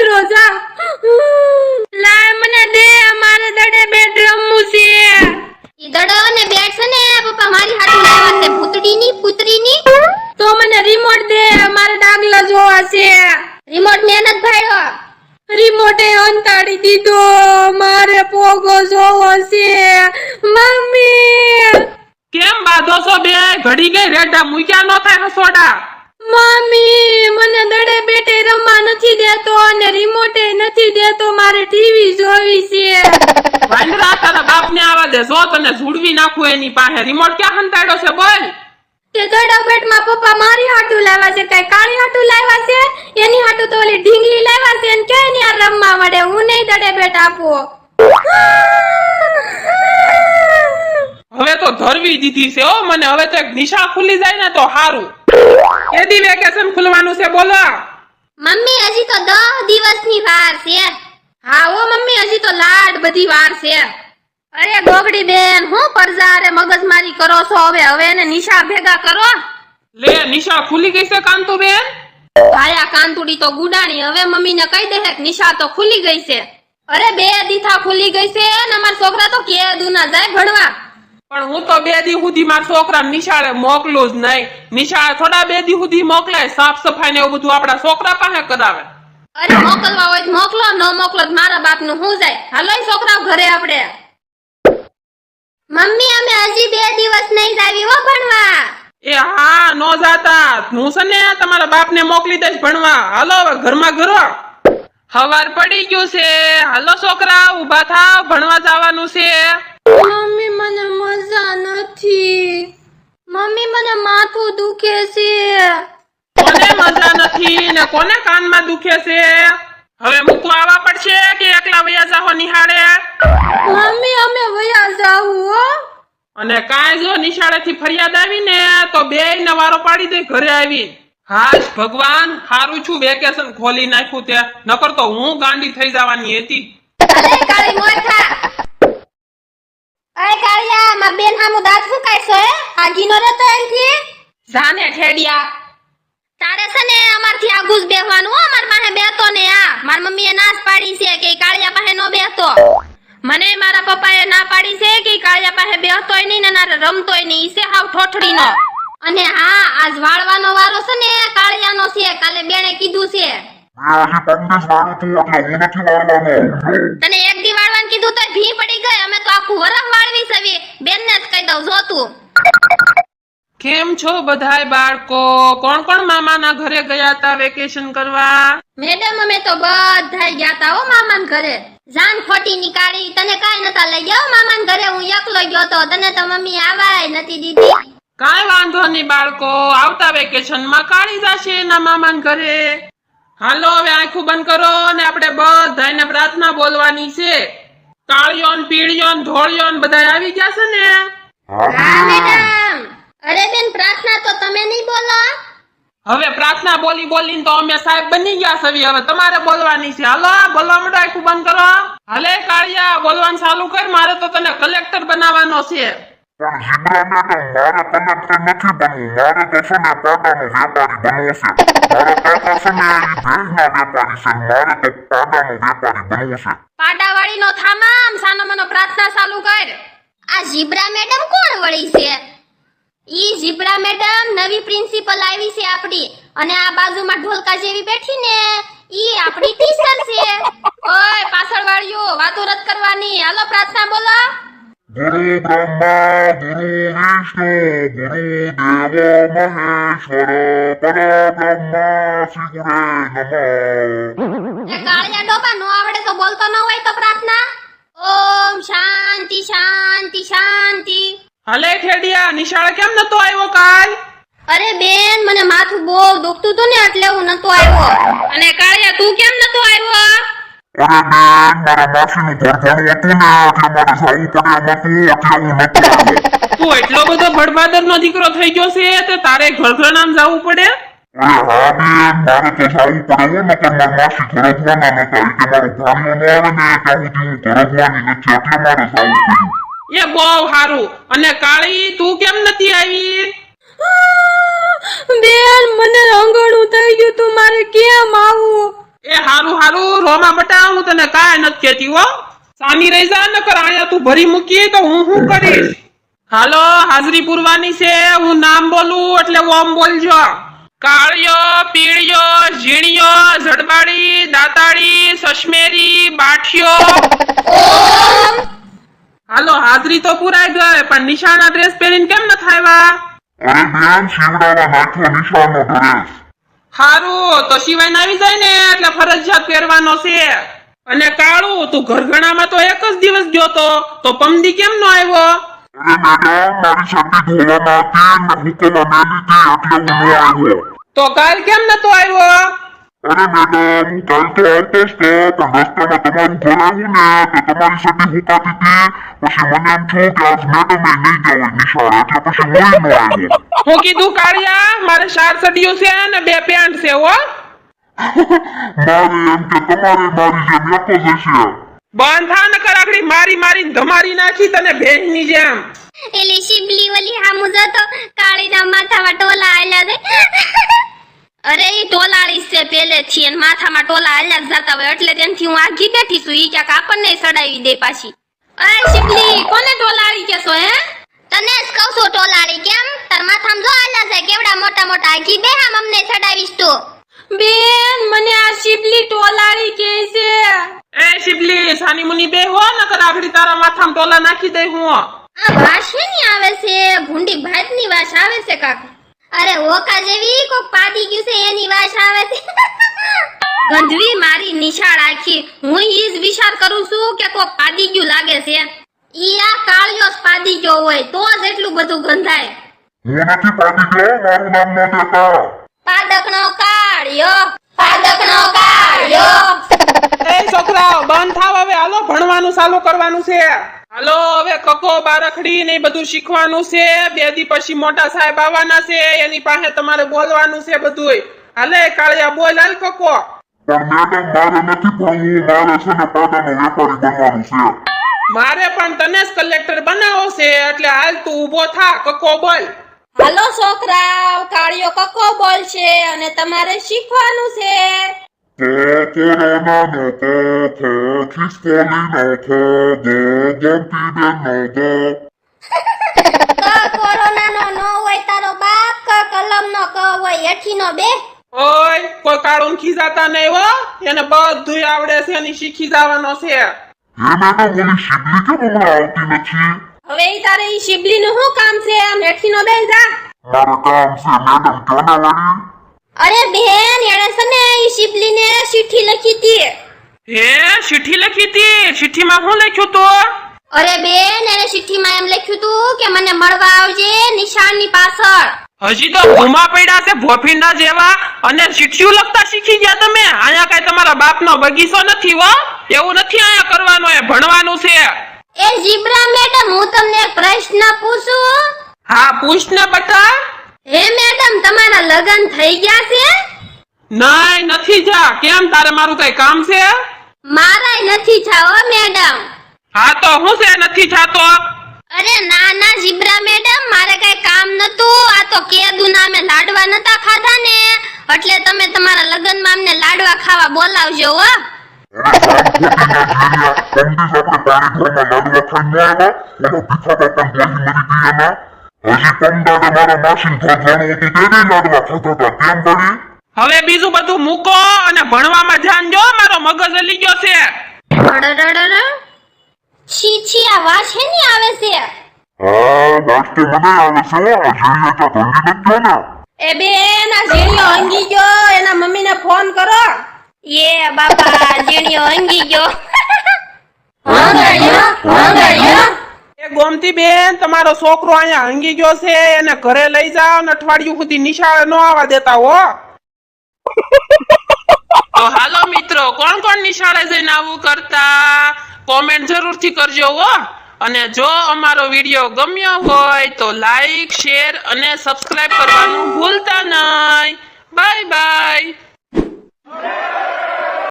વાંદરો જા. લાય મને દે મારે દડે બે રમવું છે. ઈ દડો ને બેટ છે ને પપ્પા મારી હાટુ લાવ્યા છે ભૂતડીની પુત્રીની તો મને રિમોટ દે મારે ડાગલા જોવા છે. રિમોટ મેં નથી ભાડ્યો રિમોટે અંતાડી દીધો મારે પોગો જોવો છે. મમ્મી! કેમ બાધો છો બે? ઘડી ગઈ રેડા મૂક્યા નો થાય રસોડા મમ્મી મને દડે બેટે રમવા નથી દેતો અને રિમોટે નથી દેતો મારે ટીવી જોવી છે. વાંદરા તારા બાપ ને આવા દે જો તને ઝૂડવી નાખું એની પાસે. રિમોટ ક્યાં હંતાડ્યો છે બોલ. તે દડો બેટમાં પપ્પા મારી હાટુ લાવ્યા છે કઈ કાળી હાટુ લાવ્યા છે? એની હાટુ તો ઓલી ઢીંગલી લાવ્યા છે અને ક્યાંયની આ રમવા વડે હું નહીં દડે બેટ આપો. હવે તો ધરવી દીધી છે ઓ મને. હવે તો એક નિશા ખુલી જાય ને તો હારું કેદી વેકેશન ખુલવાનું છે બોલો. મમ્મી હજી તો 10 દિવસની વાર છે. હા ઓ મમ્મી હજી તો લાડ બધી વાર છે. અરે ગોગડી બેન હું પરજા અરે મગજમારી કરો છો? હવે હવે એને નિશા ભેગા કરો. લે નિશા ખુલી ગઈ છે કાંતુ બેન? આયા કાંતુડી તો ગુડાણી. હવે મમ્મીને કહી દે કે નિશા તો ખુલી ગઈ છે. અરે બે દીથા ખુલી ગઈ છે ને અમારા છોકરા તો કે ના જાય ભણવા. પણ હું તો બે દી સુધી મારા છોકરા નિશાળે મોકલું જ નહીં. નિશાળે થોડા બે દી સુધી મોકલાય સાફ સફાઈ ને એવું બધું આપણા છોકરા પાસે કરાવે. અરે મોકલવા હોય તો મોકલો ન મોકલો તો મારા બાપનું શું જાય? હાલો છોકરા ઘરે આપણે. મમ્મી અમે હજી બે દિવસ નહીં જાવી હો ભણવા. એ હા નો જાતા. હું છે ને તમારા બાપ ને મોકલી દઈશ ભણવા. હાલો હવે ઘરમાં ઘરો. હવાર પડી ગયું છે. હાલો છોકરા ઊભા થાવ ભણવા જવાનું છે. મને માથું દુખે છે? કોને મજા નથી ને કોને કાનમાં દુખે છે? હવે મૂકવા આવવા પડશે કે એકલા વયા જાહો નિહાળે? મમ્મી અમે વયા જાવું હો. અને કાંઈ જો નિશાળેથી ફરિયાદ આવી ને તો બે ને વારો પાડી દે ઘરે આવી હાશ ભગવાન હારું છું વેકેશન ખોલી નાખ્યું તે. નકર તો હું ગાંડી થઈ જવાની હતી. કાળી મોઠા કાળિયા માર બેન હામુ દાંત ફૂંકાય છે આગી નો રહેતો એનથી? જાને ઠેડિયા. તારે છે ને અમારથી આગું જ બેહવાનું હો? અમાર પાસે બેહતો ને આ. માર મમ્મીએ નાશ પાડી છે કે કાળિયા પાસે નો બેહતો. મને મારા પપ્પાએ ના પાડી છે કે કાળિયા પાસે બેહતોય નહીં ને નારે રમતોય નહીં. છે હાવ ઠોઠડીનો અને હા આજ વાળવાનો વારો છે ને કાળિયાનો છે. કાલે બેણે કીધું છે. હું તને આખું વરખ વાળવી સવી બેનને જ કહી દઉં જોતું કેમ છો બધાય બાળકો? કોણ કોણ મામાના ઘરે ગયા હતા વેકેશન કરવા? મેડમ અમે તો બધા ગયા તા હો મામાન ઘરે. જાન ખોટી નીકાળી તને કાઈ નતા લઈ ગયા હો ઘરે? હું એકલો ગયો તો તને તો મમ્મી આવાય નથી દીધી. કાઈ વાંધો નહીં બાળકો આવતા વેકેશનમાં કાઢી જશે એના મામાના ઘરે. હાલો હવે આંખું બંધ કરો અને આપણે બધાને પ્રાર્થના બોલવાની છે. કાળિયો ને પીળિયો ને ધોળિયો ને બધા આવી ગયા છે ને? હા. મેડમ. અરે બેન પ્રાર્થના તો તમે નહીં બોલો. હવે પ્રાર્થના બોલી બોલીને તો અમે સાહેબ બની ગયા છે હવે. તમારે બોલવાની છે. હાલો બોલવા માંડો આખું બંધ કરો. હાલે કાળિયા બોલવાનું ચાલુ કર. મારે તો તને કલેક્ટર બનાવવાનો છે. પણ ઝીબ્રા મેડમ મારે કલેક્ટર નથી બનવું. મારે તો છે ને પાડાનો વેપારી બનવો છે. મારા કાકા છે ને એ ભેજના વેપારી છે. મારે તો પાડાનો વેપારી બનવું છે. પાડાવાળી નો થામામ સાનો મનો પ્રાર્થના ચાલુ કર. આ ઝીબ્રા મેડમ કોણ વળી છે? ઈ ઝીબ્રા મેડમ નવી પ્રિન્સિપલ આવી છે આપણી. અને આ બાજુમાં ઢોલકા જેવી બેઠી ને, ઈ આપડી ટીચર છે. ઓય પાછળ વાળીઓ વાતો રદ કરવાની. હાલો, પ્રાર્થના બોલો. ગુરુ બ્રહ્મા ગુરુ વિષ્ણુ ગુરુ દેવો મહેશ્વર પરબ્રહ્મા શ્રી ગુરે નમઃ કાળિયા ડોબા નો આવડે તો બોલતો ન હોય તો પ્રાર્થના ઓમ શાંતિ શાંતિ શાંતિ હલે ઠેડિયા નિશાળ કેમ નતો આવ્યો કાલ અરે બેન મને માથું બહુ દુખતું હતું ને એટલે હું નતો આવ્યો અને કાળિયા તું કેમ નતો આવ્યો અરે બેન મારા માસીનું ઘર ઘણું હતું ને એટલે મારે જવું પડે એમ હતું એટલે હું આવ્યો તું એટલો બધો ભડબાદર નો દીકરો થઈ ગયો છે તે તારે ઘરઘરણામ જવું પડે અરે હા બેન મારે તો જવું પડે? હો નકર મારા માસી ઘરગવાના નતા કે મારો ભાણિયો ન આવે ને ત્યાં સુધી હું ઘરગવાની નથી એટલે મારે જવું પડ્યું એ બહુ સારું. અને કાળી, તું કેમ નથી આવી? બેન, મને રંગણું થઈ ગયું તું. મારે કેમ આવું? એ હારું હારું, રોમા બટા હું તને કાંઈ નથી કહેતી હો. સામી રહી જા, નકર આયા તું ભરી મૂકી તો હું શું કરીશ? હાલો, હાજરી પૂરવાની છે, હું નામ બોલું, એટલે ઓમ બોલજો. કાળિયો, પીળિયો, ઝીણિયો ઝડબાડી દાતાળી, સશમેરી, બાઠિયો. હાલો, હાજરી તો પુરાઈ ગઈ, પણ નિશાળના ડ્રેસ પહેરીને કેમ ન બેન શિવડાવા નાખ્યો નિશાળનો ડ્રેસ હારું તો શિવાય આવી જાય ને એટલે ફરજિયાત પહેરવાનો છે. અને કાળું તું ઘરઘણામાં તો એક જ દિવસ ગયો તો તો પમદી કેમ નો આવ્યો. તો કાલ કેમ નતો આવ્યો? અરે મેડમ કાલ તો આવતો જ તો પણ રસ્તામાં તમારું ઘર આવ્યું ને તો તમારી શરદી હુકાતી હતી પછી મને એમ થયું કે આજ મેડમે નહીં જવું નિશાળ એટલે પછી હું ન આવ્યો. હું કીધું કાળિયા મારે ચાર સડિયું છે ને બે પેન્ટ છે હો. મારે એમ કે તમારે મારી જેમ એક જ હશે બંધ થા ન કરાકડી મારી મારી ધમારી નાખી તને ભેંસની જેમ. એલી શિબલી ઓલી હામુ જતો કાળીના માથામાં ટોલા આયલા દે. અરે ઈ ટોલાળી છે પેલેથી અને માથામાં ટોલા હાલ્યા જતા હોય એટલે તેનથી હું આગી બેઠી છું ઈ ક્યાંક આપણને સડાવી દે પાછી. અરે શિબલી કોને ટોલાળી કેસો હે? તને જ કહું છું ટોલાળી કેમ? તાર માથામાં જો હાલ્યા છે કેવડા મોટા મોટા આગી બે આમ અમને સડાવીશ તો. બેન મને આ શિબલી ટોલાળી કે છે. એ શિપલી સાની મુની બે હો ન આપડી તારા માથામાં ટોલા નાખી દે હું. આ વાસ શેની આવે છે ભૂંડી ભાતની વાસ આવે છે કાક. અરે ઓકા જેવી કોક પાડી ગયું છે એની વાસ આવે છે. ગંધવી મારી નિશાળ આખી. હું ઈ જ વિચાર કરું છું કે કોક પાડી ગયું લાગે છે. ઈ આ કાળિયો પાડી ગયો હોય તો જ એટલું બધું ગંધાય. હું નથી પાડી ગયો મારું નામ ન દેતા પાદકનો કાળિયો પાદકનો કાળિયો. એ છોકરાઓ બંધ થાવ હવે. હાલો ભણવાનું ચાલુ કરવાનું છે. હાલો હવે કકો બારખડી ને બધું શીખવાનું છે. બે દી પછી મોટા સાહેબ આવવાના છે એની પાસે તમારે બોલવાનું છે બધું હાલે કાળિયા બોલ હાલ કકો. પણ મેડમ મારે નથી ભણવું મારે છે ને પાડાનો વેપારી બનવાનું છે. મારે પણ તને જ કલેક્ટર બનાવો છે એટલે હાલ તું ઊભો થા કકો બોલ. હાલો છોકરાઓ કાળિયો કક્કો બોલશે અને તમારે શીખવાનું છે. ખો ખિસકોલીનો ખો ગો ગોપીબેનનો ગો ક કોરોનાનો નો હોય તારો બાપ ક કલમનો ક હોય હેઠીનો બે. ઓય કોઈ કાળું ખીજાતા નહીં હો એને બધું આવડે છે એની શીખી જવાનો છે. હે મેડમ ઓલી શિબલી કેમ હમણાં આવતી નથી હવે ઈ તારે ઈ શિબલી નું શું કામ છે? આમ હેઠીનો બે જા. મારે કામ છે મેડમ કોના વળી. અરે બેન એણે છે ને ઈ શિબલીને ચિઠ્ઠી લખી હતી. હે ચિઠ્ઠી લખી હતી? ચિઠ્ઠીમાં શું લખ્યું તો? અરે બેન એને ચિઠ્ઠીમાં એમ લખ્યું તું કે મને મળવા આવજે નિશાળની પાછળ. હજી તો ભૂમા પડ્યા છે ભોફીના જેવા. અને ચિઠ્ઠીઓ લખતા શીખી ગયા તમે? અહીંયા કઈ તમારા બાપનો બગીચો નથી હો? એવું નથી અહીંયા કરવાનું એ ભણવાનું છે. એ જીબ્રા મેડમ હું તમને પ્રશ્ન પૂછું? હા પૂછ ને બટા. હે મેડમ તમારા લગન થઈ ગયા છે? નાય નથી જા. કેમ તારે મારું કઈ કામ છે? મારાય નથી જાઓ મેડમ. હા તો હું છે નથી જાતો? અરે ના ના જીબ્રા મેડમ મારે કઈ કામ નતું આ તો કેદુ નામે લાડવા નતા ખાધા ને. એટલે તમે તમારા લગ્નમાં અમને લાડવા ખાવા બોલાવજો હો. અરે શામ ખોટી ના જોયા પંડિત આપણે પાણી ઘરમાં લાડવા ખાઈ ગયા હતા ઓલો ભીખા કાકાને બોલી મને દીધી ને લાડવા ખાતા હતા કેમ પડી હવે બીજું બધું મૂકો અને ભણવામાં ધ્યાન જો મારો મગજ હલી ગયો છે. છી છી આ વાસ હેની આવે છે? હા વાસ તો મને આવે છે આ જીણીયા તો ભંગી થયો ને એ બે એના ઝીણીયો અંગી ગયો એના મમ્મીને ફોન કરો. એ બાપા જીણ્યો અંગી ગયો. એ ગોમતી બેન, તમારો છોકરો અહીંયા હંગી ગયો છે, એને ઘરે લઈ જાઓ અને અઠવાડિયું સુધી નિશાળે ન આવવા દેતા હો. હાલો મિત્રો, કોણ કોણ નિશાળે જઈને આવું કરતા? કોમેન્ટ જરૂરથી કરજો હો. અને જો અમારો વીડિયો ગમ્યો હોય તો લાઈક શેર અને સબસ્ક્રાઇબ કરવાનું ભૂલતા નહીં. Bye bye